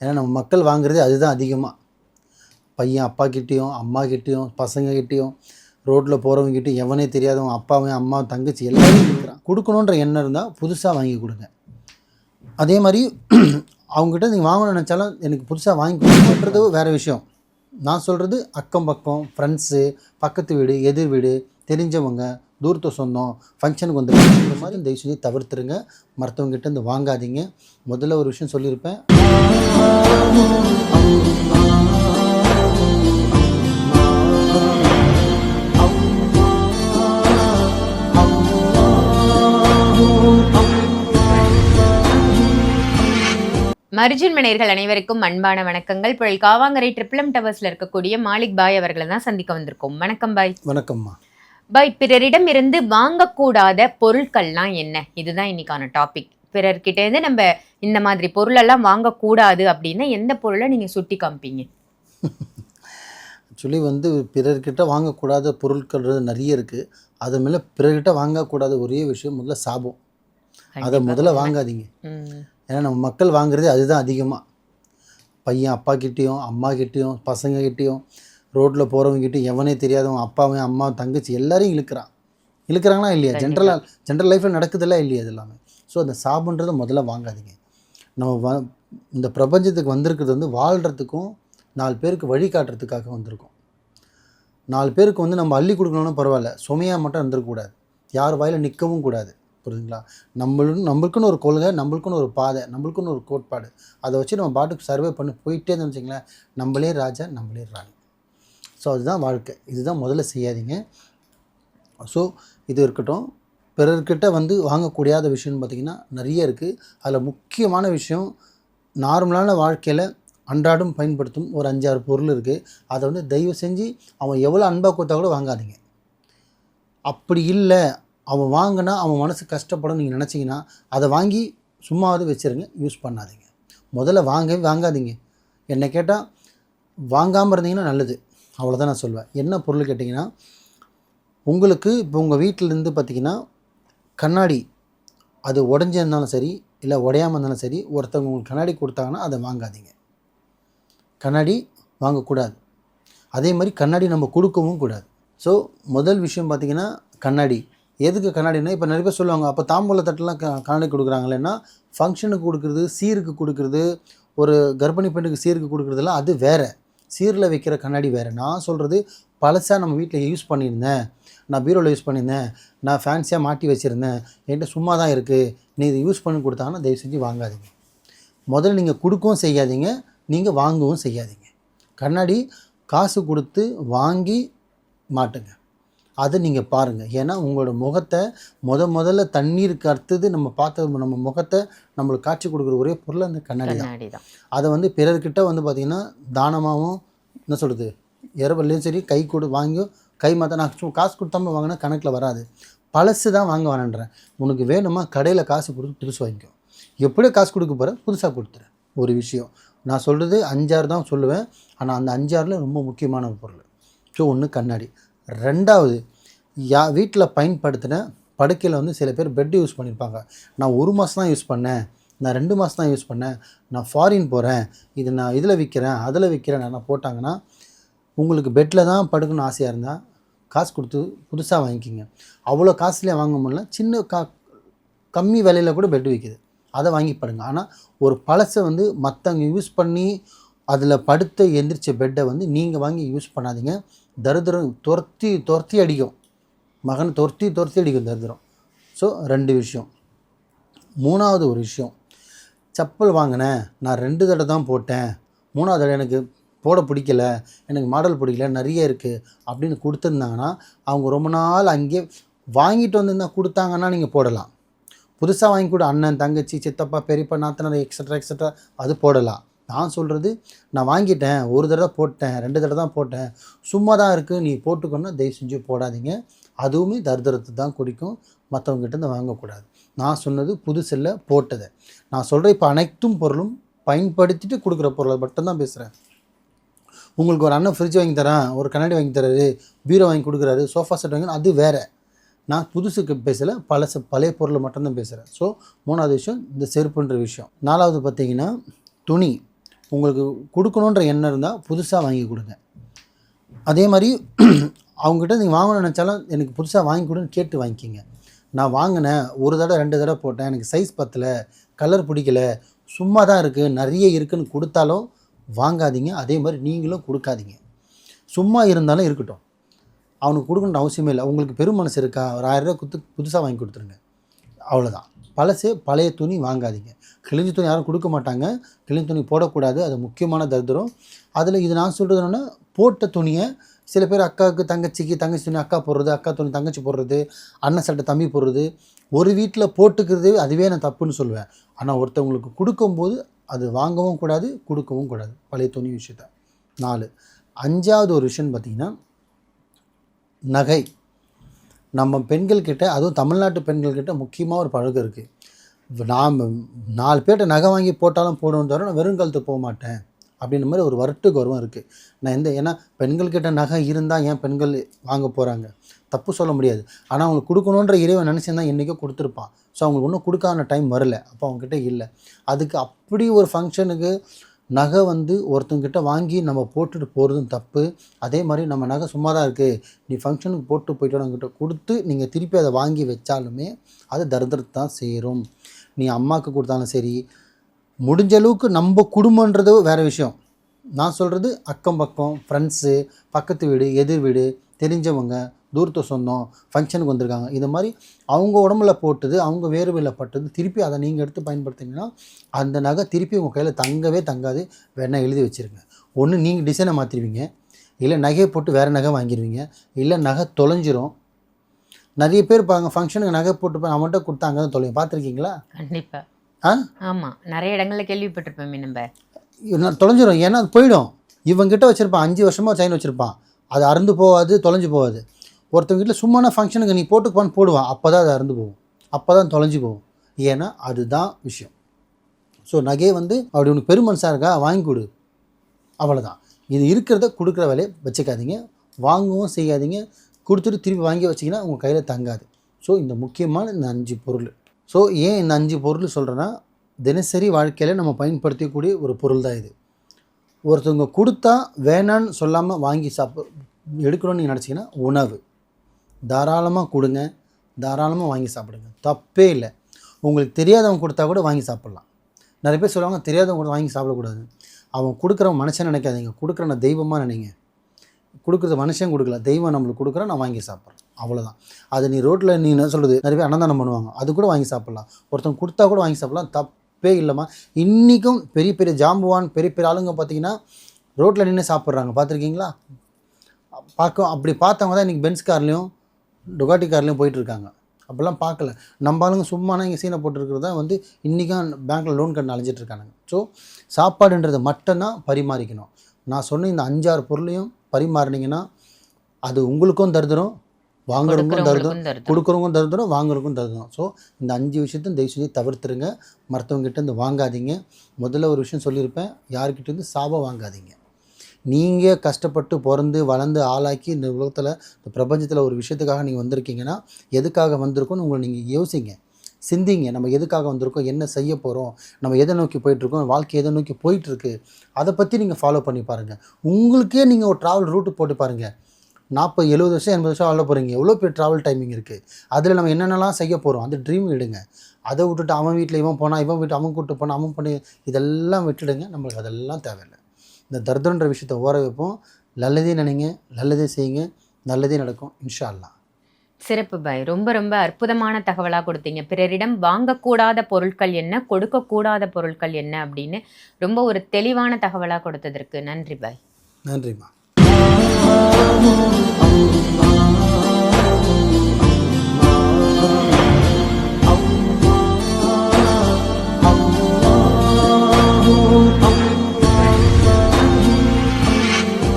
ஏன்னா நம்ம மக்கள் வாங்குறதே அதுதான் அதிகமாக பையன் அப்பா கிட்டேயும் அம்மா கிட்டேயும் பசங்க கிட்டேயும் ரோட்டில் போகிறவங்ககிட்டயும் எவனே தெரியாதவன் அப்பாவும் அம்மா தங்கச்சி எல்லாரும் இருக்கிறான் கொடுக்கணுன்ற எண்ணம் இருந்தால் புதுசாக வாங்கி கொடுங்க. அதே மாதிரி அவங்ககிட்ட நீங்கள் வாங்கணும்னு நினச்சாலும் எனக்கு புதுசாக வாங்கி கொடுக்கணுன்றது வேறு விஷயம். நான் சொல்கிறது அக்கம் பக்கம் ஃப்ரெண்ட்ஸு பக்கத்து வீடு எதிர் வீடு தெரிஞ்சவங்க தூரத்து சொந்தம் ஃபங்க்ஷனுக்கு வந்து இந்த மாதிரி தயவு செஞ்சு தவிர்த்துருங்க. மற்றவங்ககிட்ட இருந்து வாங்காதீங்க. முதல்ல ஒரு விஷயம் சொல்லியிருப்பேன். மர்ஜின் மனையர்கள் அனைவருக்கும் அன்பான வணக்கங்கள். புழல் காவாங்கரை ட்ரிப்ளம் டவர்ஸ்ல இருக்கக்கூடிய மாலிக் பாய் அவர்களை தான் சந்திக்க வந்திருக்கோம். வணக்கம் பாய். வணக்கம்மா. பாய் பிறரிடம் இருந்து வாங்கக்கூடாத பொருட்கள்லாம் என்ன? இதுதான் இன்னைக்கான டாபிக் பிறர்கிட்ட இருந்து நம்ம இந்த மாதிரி பொருளெல்லாம் வாங்கக்கூடாது அப்படின்னா எந்த பொருளை நீங்க சுட்டி காமிப்பீங்க? ஆக்சுவலி வந்து பிறர்கிட்ட வாங்கக்கூடாத பொருட்கள் நிறைய இருக்குது அது மேலே பிறர்கிட்ட வாங்கக்கூடாத ஒரே விஷயம் முதல்ல சாபம். அதை முதல்ல வாங்காதீங்க. ஏன்னா நம்ம மக்கள் வாங்குறதே அதுதான் அதிகமாக பையன் அப்பா கிட்டேயும் அம்மா கிட்டேயும் பசங்க கிட்டேயும் ரோட்டில் போகிறவங்ககிட்டயும் எவனே தெரியாதவன் அப்பாவும் அம்மா தங்கச்சி எல்லாரையும் இழுக்கிறான். இழுக்கிறாங்களா இல்லையா? ஜென்ரலாக ஜென்ரல் லைஃப்பில் நடக்குதுல்ல இல்லையா இது எல்லாமே? ஸோ அந்த சாபன்றதை முதல்ல வாங்காதீங்க. நம்ம வ இந்த பிரபஞ்சத்துக்கு வந்திருக்கிறது வந்து வாழ்கிறதுக்கும் நாலு பேருக்கு வழிகாட்டுறதுக்காக வந்திருக்கோம். நாலு பேருக்கு வந்து நம்ம அள்ளி கொடுக்கணும்னா பரவாயில்ல. சுமையாக மட்டும் இருந்துடக்கூடாது யார் வாயில் நிற்கவும் கூடாது. புரியுதுங்களா? நம்மளும் நம்மளுக்குன்னு ஒரு கொள்கை நம்மளுக்குன்னு ஒரு பாதை நம்மளுக்குன்னு ஒரு கோட்பாடு. அதை வச்சு நம்ம பாட்டுக்கு சர்வே பண்ணி போயிட்டே இருந்தோம்னு வச்சுங்களேன் நம்மளே ராஜா நம்மளே ராணி. ஸோ அதுதான் வாழ்க்கை. இதுதான் முதல்ல செய்யாதீங்க. ஸோ இது இருக்கட்டும். பிறர்கிட்ட வந்து வாங்கக்கூடியாத விஷயம்னு பார்த்திங்கன்னா நிறைய இருக்குது அதில் முக்கியமான விஷயம் நார்மலான வாழ்க்கையில் அன்றாடம் பயன்படுத்தும் ஒரு அஞ்சாறு பொருள் இருக்குது அதை வந்து தயவு செஞ்சு அவன் எவ்வளோ அன்பாக கொடுத்தா கூட வாங்காதீங்க. அப்படி இல்லை. அவன் வாங்கினா அவன் மனசு கஷ்டப்படும் நீங்கள் நினச்சிங்கன்னா அதை வாங்கி சும்மாவது வச்சுருங்க. யூஸ் பண்ணாதீங்க. முதல்ல வாங்கவே வாங்காதீங்க. என்னை கேட்டால் வாங்காமல் இருந்தீங்கன்னா நல்லது. அவ்வளோதான் நான் சொல்வேன். என்ன பொருள் கேட்டிங்கன்னா உங்களுக்கு இப்போ உங்கள் வீட்டிலேருந்து பார்த்தீங்கன்னா கண்ணாடி அது உடஞ்சிருந்தாலும் சரி இல்லை உடையாமல் இருந்தாலும் சரி ஒருத்தவங்க உங்களுக்கு கண்ணாடி கொடுத்தாங்கன்னா அதை வாங்காதீங்க. கண்ணாடி வாங்கக்கூடாது. அதே மாதிரி கண்ணாடி நம்ம கொடுக்கவும் கூடாது. ஸோ முதல் விஷயம் பார்த்தீங்கன்னா கண்ணாடி. எதுக்கு கண்ணாடினா இப்போ நிறைய பேர் சொல்லுவாங்க அப்போ தாம்பூல தட்டெலாம் க கண்ணாடி கொடுக்குறாங்களேன்னா ஃபங்க்ஷனுக்கு கொடுக்குறது சீருக்கு கொடுக்குறது ஒரு கர்ப்பிணி பெண்ணுக்கு சீருக்கு கொடுக்குறதுலாம் அது வேறு. சீரில் வைக்கிற கண்ணாடி வேறு. நான் சொல்கிறது பழசாக நம்ம வீட்டில் யூஸ் பண்ணியிருந்தேன். நான் பீரோவில் யூஸ் பண்ணியிருந்தேன். நான் ஃபேன்சியாக மாட்டி வச்சுருந்தேன். என்கிட்ட சும்மா தான் இருக்குது நீ இதை யூஸ் பண்ணி கொடுத்தாங்கன்னா தயவு செஞ்சு வாங்காதீங்க. முதல்ல நீங்கள் கொடுக்கவும் செய்யாதீங்க. நீங்கள் வாங்கவும் செய்யாதீங்க. கண்ணாடி காசு கொடுத்து வாங்கி மாட்டுங்க. அதை நீங்கள் பாருங்கள் ஏன்னா உங்களோட முகத்தை முத முதல்ல தண்ணீருக்கு அடுத்தது நம்ம பார்த்த நம்ம முகத்தை நம்மளுக்கு காட்சி கொடுக்குற ஒரே பொருள் அந்த கண்ணாடி தான். அதை வந்து பிறர்கிட்ட வந்து பார்த்திங்கன்னா தானமாகவும் என்ன சொல்கிறது இரவல்லையும் சரி கை கொடு வாங்கியோ கை மாற்ற நான் காசு கொடுத்தாம வாங்கினா கணக்கில் வராது. பழசு தான் வாங்க வேணான்றேன் உனக்கு வேணுமா கடையில் காசு கொடுத்து புதுசு வாங்கிக்கோ. எப்படியோ காசு கொடுக்க போகிற புதுசாக கொடுத்துரு ஒரு விஷயம். நான் சொல்கிறது அஞ்சாறு தான் சொல்லுவேன். ஆனால் அந்த அஞ்சாறில் ரொம்ப முக்கியமான பொருள். ஸோ ஒன்று கண்ணாடி. ரெண்டாவது யா வீட்டில் பயன்படுத்தின படுக்கையில் வந்து சில பேர் பெட் யூஸ் பண்ணியிருப்பாங்க நான் ஒரு மாதம் தான் யூஸ் பண்ணேன். நான் ரெண்டு மாதம் தான் யூஸ் பண்ணேன். நான் ஃபாரின் போகிறேன் இது நான் இதில் விற்கிறேன் அதில் விற்கிறேன் நான் போட்டாங்கன்னா உங்களுக்கு பெட்டில் தான் படுக்கணும்னு ஆசையாக இருந்தால் காசு கொடுத்து புதுசாக வாங்கிக்கிங்க. அவ்வளோ காசுலேயே வாங்க முடியல. சின்ன கா கம்மி விலையில் கூட பெட் விற்கிது அதை வாங்கி படுங்க. ஆனால் ஒரு பழசை வந்து மற்றவங்க யூஸ் பண்ணி அதில் படுத்து எந்திரிச்ச பெட்டை வந்து நீங்கள் வாங்கி யூஸ் பண்ணாதீங்க. தரித்திரம் துரத்தி துரத்தி அடிக்கும். மகனை துரத்தி துரத்தி அடிக்கும் தரித்திரம். ஸோ ரெண்டு விஷயம். மூணாவது ஒரு விஷயம். செப்பல் வாங்கினேன் நான் ரெண்டு தடவை தான் போட்டேன். மூணாவது தடவை எனக்கு போட பிடிக்கல எனக்கு மாடல் பிடிக்கல நிறைய இருக்குது அப்படின்னு கொடுத்துருந்தாங்கன்னா அவங்க ரொம்ப நாள் அங்கேயே வாங்கிட்டு வந்திருந்தால் கொடுத்தாங்கன்னா நீங்கள் போடலாம். புதுசாக வாங்கி கூட அண்ணன் தங்கச்சி சித்தப்பா பெரியப்பா நாத்தனார் எக்ஸட்ரா எக்ஸட்ரா அது போடலாம். நான் சொல்கிறது நான் வாங்கிட்டேன் ஒரு தடவை போட்டேன் ரெண்டு தடவை தான் போட்டேன். சும்மா தான் இருக்குது நீ போட்டுக்கணும்னா தயவு செஞ்சு போடாதீங்க. அதுவுமே தரித்திரத்தை தான் குடிக்கும் மற்றவங்ககிட்ட இருந்து வாங்கக்கூடாது. நான் சொன்னது புதுசில் போட்டதை. நான் சொல்கிற இப்போ அனைத்தும் பொருளும் பயன்படுத்திட்டு கொடுக்குற பொருளை மட்டும்தான் பேசுகிறேன் உங்களுக்கு ஒரு அண்ணன் ஃப்ரிட்ஜ் வாங்கி தரேன் ஒரு கண்ணாடி வாங்கி தராரு பீரோ வாங்கி கொடுக்குறாரு சோஃபா செட் வாங்கி அது வேறு. நான் புதுசுக்கு பேசலை பழசு பழைய பொருளை மட்டும்தான் பேசுகிறேன் ஸோ மூணாவது விஷயம் இந்த செருப்புன்ற விஷயம். நாலாவது பார்த்திங்கன்னா துணி. உங்களுக்கு கொடுக்கணுன்ற எண்ணம் இருந்தால் புதுசாக வாங்கி கொடுங்க. அதே மாதிரி அவங்ககிட்ட நீங்கள் வாங்கணும்னு நினச்சாலும் எனக்கு புதுசாக வாங்கி கொடுன்னு கேட்டு வாங்கிக்கிங்க. நான் வாங்கினேன் ஒரு தடவை ரெண்டு தடவை போட்டேன் எனக்கு சைஸ் பத்தலை கலர் பிடிக்கல சும்மா தான் இருக்குது நிறைய இருக்குதுன்னு கொடுத்தாலும் வாங்காதீங்க. அதே மாதிரி நீங்களும் கொடுக்காதீங்க. சும்மா இருந்தாலும் இருக்கட்டும். அவனுக்கு கொடுக்கணுன்ற அவசியமே இல்லை. உங்களுக்கு பெரும் மனசு இருக்கா? ஒரு ஆயிரரூவா கொடுத்து புதுசாக வாங்கி கொடுத்துருங்க. அவ்வளோதான் பழசு பழைய துணி வாங்காதீங்க. கிழிஞ்ச துணி யாரும் கொடுக்க மாட்டாங்க. கிழிஞ்ச துணி போடக்கூடாது. அது முக்கியமான தரித்திரம் அதில் இது நான் சொல்கிறது என்னென்னா போட்ட துணியை சில பேர் அக்காவுக்கு தங்கச்சிக்கு தங்கச்சி துணி அக்கா போடுறது அக்கா துணி தங்கச்சி போடுறது அண்ணன் சட்டை தம்பி போடுறது ஒரு வீட்டில் போட்டுக்கிறது அதுவே நான் தப்புன்னு சொல்லுவேன். ஆனால் ஒருத்தவங்களுக்கு கொடுக்கும்போது அது வாங்கவும் கூடாது கொடுக்கவும் கூடாது. பழைய துணி விஷயத்த. நாலு. அஞ்சாவது ஒரு விஷயம்னு பார்த்திங்கன்னா நகை. நம்ம பெண்கள்கிட்ட அதுவும் தமிழ்நாட்டு பெண்கள்கிட்ட முக்கியமாக ஒரு பழக்கம் இருக்குது நாம் நாலு பேர்கிட்ட நகை வாங்கி போட்டாலும் போடணும் தவிர நான் வெறும் கழுத்து போக மாட்டேன். அப்படின்ற மாதிரி ஒரு வருட்டு கௌரவம் இருக்குது நான் எந்த ஏன்னா பெண்கள்கிட்ட நகை இருந்தால் ஏன் பெண்கள் வாங்க போகிறாங்க தப்பு சொல்ல முடியாது. ஆனால் அவங்களுக்கு கொடுக்கணுன்ற இறைவன் நினச்சிருந்தா என்றைக்கோ கொடுத்துருப்பான். ஸோ அவங்களுக்கு ஒன்றும் கொடுக்காத டைம் வரல. அப்போ அவங்ககிட்ட இல்லை. அதுக்கு அப்படி ஒரு ஃபங்க்ஷனுக்கு நகை வந்து ஒருத்தங்கிட்ட வாங்கி நம்ம போட்டுட்டு போகிறதும் தப்பு. அதே மாதிரி நம்ம நகை சும்மா தான் இருக்குது நீ ஃபங்க்ஷனுக்கு போட்டு போயிட்டோன்னு கொடுத்து நீங்கள் திருப்பி அதை வாங்கி வச்சாலுமே அது தரித்திரத்தை தான் சேரும். நீ அம்மாவுக்கு கொடுத்தாலும் சரி முடிஞ்ச அளவுக்கு நம்ம குடும்பன்றது வேறு விஷயம். நான் சொல்கிறது அக்கம் பக்கம் ஃப்ரெண்ட்ஸு பக்கத்து வீடு எதிர் வீடு தெரிஞ்சவங்க தூரத்து சொந்தம் ஃபங்க்ஷனுக்கு வந்திருக்காங்க. இது மாதிரி அவங்க உடம்புல போட்டது அவங்க வேர்வையில் பட்டது திருப்பி அதை நீங்கள் எடுத்து பயன்படுத்திங்கன்னா அந்த நகை திருப்பி உங்கள் கையில் தங்கவே தங்காது. வேணா எழுதி வச்சுருங்க. ஒன்று நீங்கள் டிசைனை மாற்றிடுவீங்க இல்லை நகையை போட்டு வேறு நகை வாங்கிடுவீங்க இல்லை நகை தொலைஞ்சிரும். நிறைய பேர் பாருங்க ஃபங்க்ஷனுக்கு நகை போட்டு அவன்கிட்ட கொடுத்தா அங்கே தான் தொலையும். பார்த்துருக்கீங்களா? கண்டிப்பா. ஆ? ஆமா. நிறைய இடங்கள்ல கேள்விப்பட்டிருப்போமே நம்ம தொலைஞ்சிரும். ஏன்னா அது போயிடும். இவங்கிட்ட வச்சுருப்பான். அஞ்சு வருஷமாக செயின் வச்சுருப்பான். அது அறுந்து போகாது தொலைஞ்சு போகாது. ஒருத்தவங்க வீட்டில் சும்மான ஃபங்க்ஷனுக்கு நீ போட்டுக்குவான்னு போடுவான். அப்போ தான் அது அறுந்து போகும். அப்போ தான் தொலைஞ்சு போகும். ஏன்னா அதுதான் விஷயம். ஸோ நகையை வந்து அப்படி உனக்கு பெருமனசாக இருக்கா? வாங்கி கொடு. அவ்வளோதான் இது இருக்கிறத கொடுக்குற வேலையை வச்சுக்காதீங்க. வாங்கவும் செய்யாதீங்க. கொடுத்துட்டு திருப்பி வாங்கி வச்சிங்கன்னா உங்கள் கையில் தங்காது. ஸோ இந்த முக்கியமான இந்த அஞ்சு பொருள். ஸோ ஏன் இந்த அஞ்சு பொருள் சொல்கிறேன்னா தினசரி வாழ்க்கையில் நம்ம பயன்படுத்தக்கூடிய ஒரு பொருள் தான் இது. ஒருத்தவங்க கொடுத்தா வேணான்னு சொல்லாமல் வாங்கி சாப்பிட எடுக்கணும்னு நீங்கள் நினச்சிங்கன்னா உணவு. தாராளமாக கொடுங்க. தாராளமாக வாங்கி சாப்பிடுங்க. தப்பே இல்லை. உங்களுக்கு தெரியாதவங்க கொடுத்தா கூட வாங்கி சாப்பிட்லாம். நிறைய பேர் சொல்லுவாங்க தெரியாதவங்க கூட வாங்கி சாப்பிடக்கூடாது. அவன் கொடுக்குறவன் மனுஷன் நினைக்காதீங்க. கொடுக்குற நான் தெய்வமாக நினைங்க. கொடுக்குறது மனுஷன் கொடுக்கல. தெய்வம் நம்மளுக்கு கொடுக்குற நான் வாங்கி சாப்பிட்றேன். அவ்வளோதான் அது நீ ரோட்டில் நீ என்ன சொல்கிறது நிறைய பேர் அன்னதானம் பண்ணுவாங்க. அது கூட வாங்கி சாப்பிட்லாம். ஒருத்தன் கொடுத்தா கூட வாங்கி சாப்பிட்லாம். தப்பே இல்லைம்மா. இன்றைக்கும் பெரிய பெரிய ஜாம்புவான் பெரிய பெரிய ஆளுங்க பார்த்தீங்கன்னா ரோட்டில் நின்று சாப்பிட்றாங்க. பார்த்துருக்கீங்களா? பார்க்க அப்படி பார்த்தவங்க தான் இன்றைக்கி பென்ஸ் கார்லேயும் டுகாட்டி கார்லேயும் போயிட்டுருக்காங்க. அப்போல்லாம் பார்க்கல. நம்ம ஆளுங்க சும்மானா இங்கே சீனை போட்டுருக்கிறது தான் வந்து இன்றைக்கும் பேங்க்கில் லோன் கட்டு அலைஞ்சிட்டு இருக்காங்க ஸோ சாப்பாடுன்றது மட்டும்தான் பரிமாறிக்கணும். நான் சொன்ன இந்த அஞ்சாறு பொருளையும் பரிமாறினீங்கன்னா அது உங்களுக்கும் தருதரும் வாங்குறவங்களுக்கும் தருதரும் கொடுக்குறவங்களுக்கும் தருது கொடுக்குறவங்க தருதரும் வாங்குறவங்களுக்கும் தருதரும். ஸோ இந்த அஞ்சு விஷயத்தையும் தயவு செஞ்சு தவிர்த்துருங்க. மற்றவங்ககிட்ட இருந்து வாங்காதீங்க. முதல்ல ஒரு விஷயம் சொல்லியிருப்பேன். யார்கிட்ட இருந்து சாபம் வாங்காதீங்க. நீங்கள் கஷ்டப்பட்டு பிறந்து வளர்ந்து ஆளாக்கி இந்த உலகத்தில் இந்த பிரபஞ்சத்தில் ஒரு விஷயத்துக்காக நீங்கள் வந்திருக்கீங்கன்னா எதுக்காக வந்திருக்கோன்னு உங்களை நீங்கள் யோசிங்க. சிந்திங்க. நம்ம எதுக்காக வந்திருக்கோம்? என்ன செய்ய போகிறோம் நம்ம எதை நோக்கி போயிட்டுருக்கோம்? வாழ்க்கை எதை நோக்கி போயிட்டுருக்கு? அதை பற்றி நீங்கள் ஃபாலோ பண்ணி பாருங்கள் உங்களுக்கே நீங்கள் ஒரு ட்ராவல் ரூட்டு போட்டு பாருங்கள் நாற்பது எழுபது வருஷம் எண்பது வருஷம் வாழ போகிறீங்க எவ்வளோ பேர் ட்ராவல் டைமிங் இருக்குது அதில் நம்ம என்னென்னலாம் செய்ய போகிறோம் அந்த ட்ரீம் விடுங்க. அதை விட்டுட்டு அவன் வீட்டில் இவன் போனால் இவன் வீட்டு அவன் கூட்டு போனால் அவன் பண்ணி இதெல்லாம் விட்டுடுங்க. நம்மளுக்கு அதெல்லாம் தேவையில்லை. இந்த தர்தன்ற விஷயத்தை ஓர வைப்போம். நல்லதே நினைங்க நல்லதே செய்யுங்க நல்லதே நடக்கும் இன்ஷா அல்லாஹ் சிறப்பு பாய் ரொம்ப ரொம்ப அற்புதமான தகவலாக கொடுத்தீங்க. பிறரிடம் வாங்கக்கூடாத பொருட்கள் என்ன கொடுக்கக்கூடாத பொருட்கள் என்ன அப்படின்னு ரொம்ப ஒரு தெளிவான தகவலாக கொடுத்ததற்கு நன்றி பாய் நன்றிம்மா.